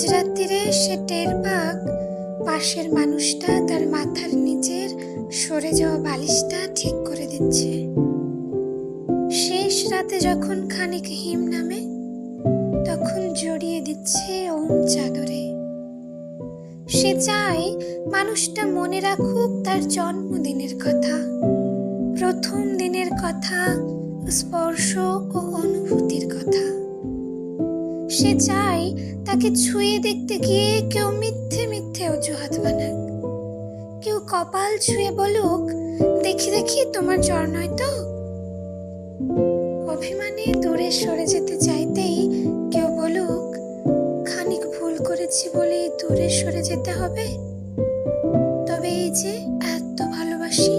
মাঝরাত্রিরে সে টের পাক, পাশের মানুষটা তার মাথার নিচের সরে যাওয়া বালিশটা ঠিক করে দিচ্ছে। শেষ রাতে যখন খানিক হিম নামে, তখন জড়িয়ে দিচ্ছে ওম চাদরে। সে চায় মানুষটা মনে রাখুক তার জন্মদিনের কথা। প্রথম দিনের কথা, স্পর্শ ও অনুভূতির কথা। সে চায় তাকে ছুঁয়ে দেখতে গিয়ে কেউ মিথ্যে মিথ্যে অজুহাত বানাক। কেউ কপাল ছুঁয়ে বলুক, দেখি দেখি, তোমার জ্বর নয় তো? অভিমানে দূরে সরে যেতে চাইতেই কেউ বলুক, খানিক ভুল করেছি বলে দূরে সরে যেতে হবে। তবে এই যে এত ভালোবাসি,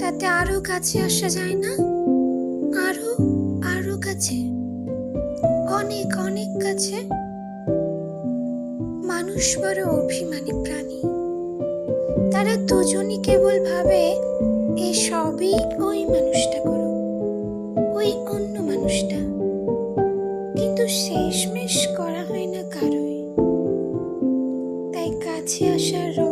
তাতে আরও কাছে আসা যায় না? আরও আরও কাছে। অনেক অনেক কাছে মানুষ বড় অভিমানী প্রাণী। তারা দুজনই কেবল ভাবে, এ সবই ওই মানুষটা করো ওই অন্য মানুষটা। কিন্তু শেষমেশ করা হয় না কারোই। তাই কাছে আসার